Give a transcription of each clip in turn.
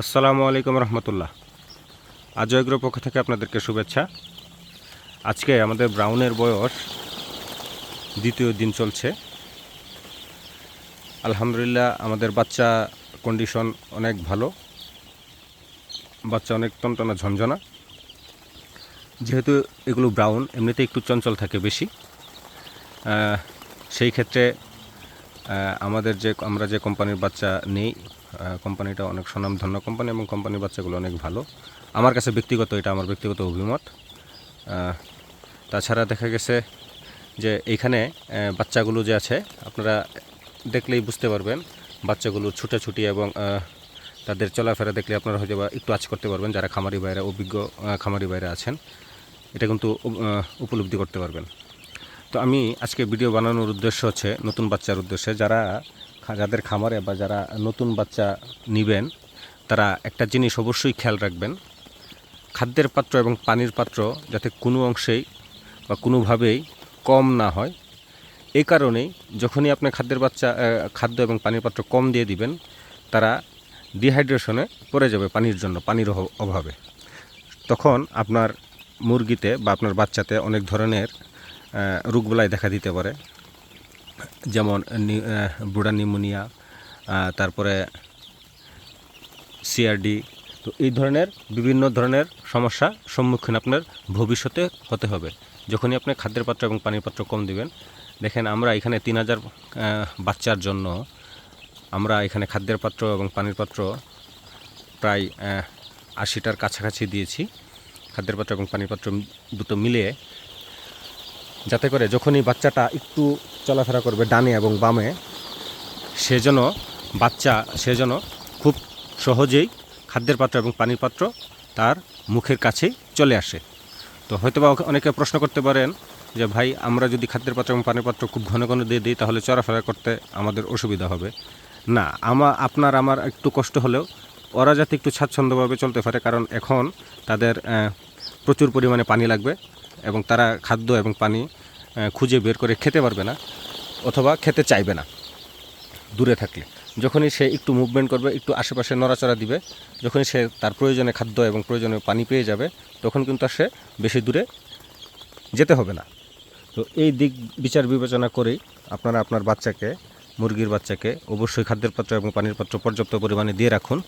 আসসালামু আলাইকুম রহমতুল্লাহ। আজয়গ্র পক্ষ থেকে আপনাদেরকে শুভেচ্ছা। আজকে আমাদের ব্রাউনের বয়স দ্বিতীয় দিন চলছে। আলহামদুলিল্লাহ, আমাদের বাচ্চা কন্ডিশন অনেক ভালো। বাচ্চা অনেক টনটনা ঝনঝনা। যেহেতু এগুলো ব্রাউন এমনিতে একটু চঞ্চল থাকে বেশি। সেই ক্ষেত্রে আমাদের যে, আমরা যে কোম্পানির বাচ্চা নেই কোম্পানিটা অনেক স্বনামধন্য কোম্পানি এবং কোম্পানির বাচ্চাগুলো অনেক ভালো। আমার কাছে ব্যক্তিগত, এটা আমার ব্যক্তিগত অভিমত। তাছাড়া দেখা গেছে যে এইখানে বাচ্চাগুলো যে আছে, আপনারা দেখলেই বুঝতে পারবেন, বাচ্চাগুলো ছুটাছুটি এবং তাদের চলাফেরা দেখলে আপনারা হয়তো বা একটু আজ করতে পারবেন, যারা খামারি বাইরে, অভিজ্ঞ খামারি বাইরে আছেন। এটা কিন্তু উপলব্ধি করতে পারবেন। তো আমি আজকে ভিডিও বানানোর উদ্দেশ্য হচ্ছে নতুন বাচ্চার উদ্দেশ্যে, যারা যাদের খামারে বা যারা নতুন বাচ্চা নিবেন তারা একটা জিনিস অবশ্যই খেয়াল রাখবেন। খাদ্যের পাত্র এবং পানির পাত্র যাতে কোনো অংশেই বা কোনোভাবেই কম না হয়। এই কারণেই যখনই আপনি খাদ্যের বাচ্চা খাদ্য এবং পানির পাত্র কম দিয়ে দিবেন তারা ডিহাইড্রেশনে পড়ে যাবে পানির জন্য পানির অভ- অভাবে। তখন আপনার মুরগিতে বা আপনার বাচ্চাতে অনেক ধরনের আহ, রোগবালাই দেখা দিতে পারে। যেমন বুড়া নিউমোনিয়া তারপরে সিআরডি তো এই ধরনের বিভিন্ন ধরনের সমস্যা সম্মুখীন আপনার ভবিষ্যতে হতে হবে। যখনই আপনি খাদ্যের পাত্র এবং পানির পাত্র কম দিবেন, দেখেন আমরা এখানে তিন হাজার বাচ্চার জন্য আমরা এখানে খাদ্যের পাত্র এবং পানির পাত্র প্রায় আশিটার কাছাকাছি দিয়েছি। খাদ্যের পাত্র এবং পানির পাত্র দুটো মিলিয়ে যাতে করে যখনই বাচ্চাটা একটু চলাফেরা করবে ডানে এবং বামে, সে যেন বাচ্চা, সে যেন খুব সহজেই খাদ্যের পাত্র এবং পানির পাত্র তার মুখের কাছেই চলে আসে। তো হয়তো বা অনেকে প্রশ্ন করতে পারেন যে, ভাই, আমরা যদি খাদ্যের পাত্র এবং পানির পাত্র খুব ঘন ঘন দিয়ে দিই, তাহলে চলাফেরা করতে আমাদের অসুবিধা হবে? না, আমা, আপনার আমার একটু কষ্ট হলেও ওরা যাতে একটু স্বাচ্ছন্দ্যভাবে চলতে পারে, কারণ এখন তাদের প্রচুর পরিমাণে পানি লাগবে। এবং তারা খাদ্য এবং পানি খুঁজে বের করে খেতে পারবে না অথবা খেতে চাইবে না দূরে থাকলে। যখনই সে একটু মুভমেন্ট করবে, একটু আশেপাশে নড়াচড়া দিবে, যখনই সে তার প্রয়োজনে খাদ্য এবং প্রয়োজনে পানি পেয়ে যাবে, তখন কিন্তু আর সে বেশি দূরে যেতে হবে না। তো এই দিক বিচার বিবেচনা করেই আপনারা আপনার বাচ্চাকে, মুরগির বাচ্চাকে অবশ্যই খাদ্যের পাত্র এবং পানির পাত্র পর্যাপ্ত পরিমাণে দিয়ে রাখুন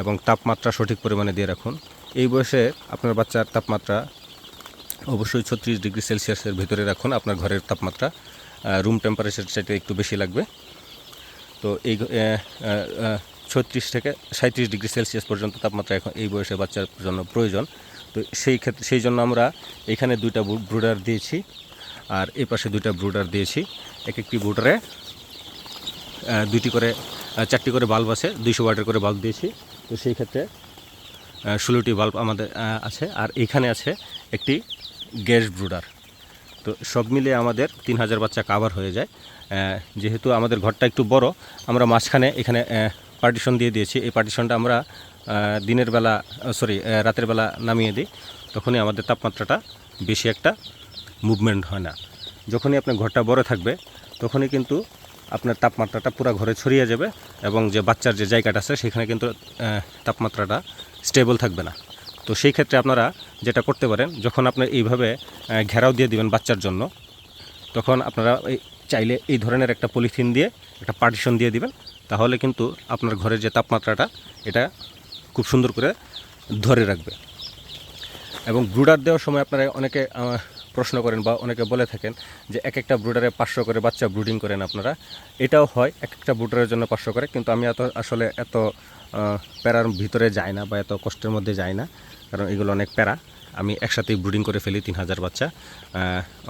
এবং তাপমাত্রা সঠিক পরিমাণে দিয়ে রাখুন। এই বয়সে আপনার বাচ্চার তাপমাত্রা অবশ্যই ছত্রিশ ডিগ্রি সেলসিয়াসের ভিতরে রাখুন। আপনার ঘরের তাপমাত্রা রুম টেম্পারেচার চাইতে একটু বেশি লাগবে। তো এই ছত্রিশ থেকে সাঁত্রিশ ডিগ্রি সেলসিয়াস পর্যন্ত তাপমাত্রা এখন এই বয়সে বাচ্চার জন্য প্রয়োজন। তো সেই ক্ষেত্রে, সেই জন্য আমরা এখানে দুইটা ব্রুডার দিয়েছি, আর এই পাশে দুইটা ব্রুডার দিয়েছি। এক একটি ব্রুডারে দুইটি করে চারটি করে বাল্ব আছে, দুইশো ওয়াটের করে বাল্ব দিয়েছি। তো সেই ক্ষেত্রে ষোলোটি বাল্ব আমাদের আছে। আর এখানে আছে একটি গ্যাস ব্রুডার। তো সব মিলে আমাদের তিন হাজার বাচ্চা কাভার হয়ে যায়। যেহেতু আমাদের ঘরটা একটু বড়, আমরা মাঝখানে এখানে পার্টিশন দিয়ে দিয়েছি। এই পার্টিশনটা আমরা দিনের বেলা সরি রাতের বেলা নামিয়ে দিই। তখনই আমাদের তাপমাত্রাটা বেশি একটা মুভমেন্ট হয় না। যখনই আপনার ঘরটা বড় থাকবে, তখনই কিন্তু আপনার তাপমাত্রাটা পুরো ঘরে ছড়িয়ে যাবে এবং যে বাচ্চার যে জায়গাটা আছে, সেখানে কিন্তু তাপমাত্রাটা স্টেবল থাকবে না। তো সেই ক্ষেত্রে আপনারা যেটা করতে পারেন, যখন আপনার এইভাবে ঘেরাও দিয়ে দিবেন বাচ্চার জন্য, তখন আপনারা এই চাইলে এই ধরনের একটা পলিথিন দিয়ে, একটা পার্টিশন দিয়ে দিবেন। তাহলে কিন্তু আপনার ঘরের যে তাপমাত্রাটা, এটা খুব সুন্দর করে ধরে রাখবে। এবং ব্রুডার দেওয়ার সময় আপনারা অনেকে প্রশ্ন করেন বা অনেকে বলে থাকেন যে এক একটা ব্রুডারে পাঁচশো করে বাচ্চা ব্রুডিং করেন আপনারা। এটাও হয়, এক একটা ব্রুডারের জন্য পাঁচশো করে, কিন্তু আমি এত আসলে এত প্যারার ভিতরে যাই না বা এত কষ্টের মধ্যে যাই না, কারণ এগুলো অনেক প্যারা। আমি একসাথেই ব্রুডিং করে ফেলি তিন হাজার বাচ্চা।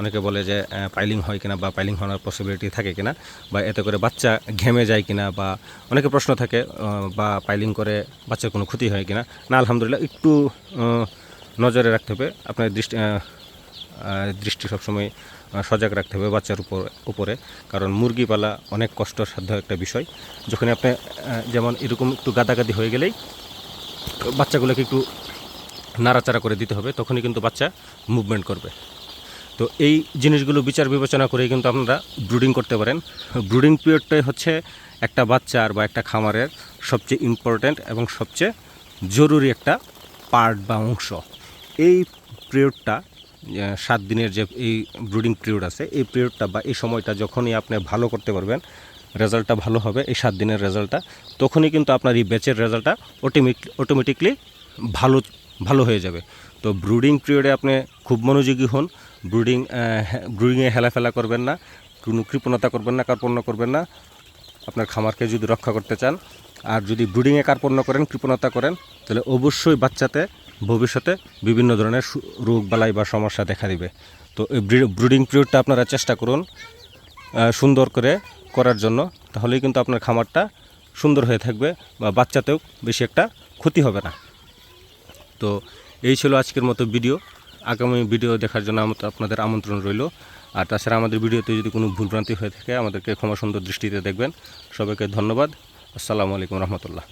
অনেকে বলে যে পাইলিং হয় কিনা বা পাইলিং হওয়ার পসিবিলিটি থাকে কিনা বা এতে করে বাচ্চা ঘেমে যায় কিনা বা অনেকে প্রশ্ন থাকে বা পাইলিং করে বাচ্চার কোনো ক্ষতি হয় কিনা। না, আলহামদুলিল্লাহ, একটু নজরে রাখতে হবে। আপনার দৃষ্টি দৃষ্টি সবসময় সজাগ রাখতে হবে বাচ্চার উপর, উপরে। কারণ মুরগি পালা অনেক কষ্টসাধ্য একটা বিষয়। যখন আপনি যেমন এরকম একটু গাদাগাদি হয়ে গেলেই বাচ্চাগুলোকে একটু নাড়াচাড়া করে দিতে হবে, তখনই কিন্তু বাচ্চা মুভমেন্ট করবে। তো এই জিনিসগুলো বিচার বিবেচনা করে কিন্তু আপনারা ব্রুডিং করতে পারেন। ব্রুডিং পিরিয়ডটাই হচ্ছে একটা বাচ্চার বা একটা খামারের সবচেয়ে ইম্পর্ট্যান্ট এবং সবচেয়ে জরুরি একটা পার্ট বা অংশ। এই পিরিয়ডটা সাত দিনের যে এই ব্রুডিং পিরিয়ড আছে, এই পিরিয়ডটা বা এই সময়টা যখনই আপনি ভালো করতে পারবেন, রেজাল্টটা ভালো হবে, এই সাত দিনের রেজাল্টটা, তখনই কিন্তু আপনার এই ব্যাচের রেজাল্টটা অটোমেটিক অটোমেটিকলি ভালো ভালো হয়ে যাবে। তো ব্রুডিং পিরিয়ডে আপনি খুব মনোযোগী হন, ব্রুডিং ব্রুডিংয়ে হেলাফেলা করবেন না, কোনো কৃপণতা করবেন না, কার্পণ্য করবেন না। আপনার খামারকে যদি রক্ষা করতে চান, আর যদি ব্রুডিংয়ে কার্পণ্য করেন, কৃপণতা করেন, তাহলে অবশ্যই বাচ্চাতে ভবিষ্যতে বিভিন্ন ধরনের রোগ বালাই বা সমস্যা দেখা দিবে। তো এই ব্রিডিং পিরিয়ডটা আপনারা চেষ্টা করুন সুন্দর করে করার জন্য। তাহলেই কিন্তু আপনার খামারটা সুন্দর হয়ে থাকবে বা বাচ্চাতেও বেশি একটা ক্ষতি হবে না। তো এই ছিল আজকের মতো ভিডিও। আগামী ভিডিও দেখার জন্য আপনাদের আমন্ত্রণ রইল। আর তাছাড়া আমাদের ভিডিওতে যদি কোনো ভুলভ্রান্তি হয়ে থাকে, আমাদেরকে ক্ষমা সুন্দর দৃষ্টিতে দেখবেন। সবাইকে ধন্যবাদ। আসসালামু আলাইকুম রহমতুল্লাহ।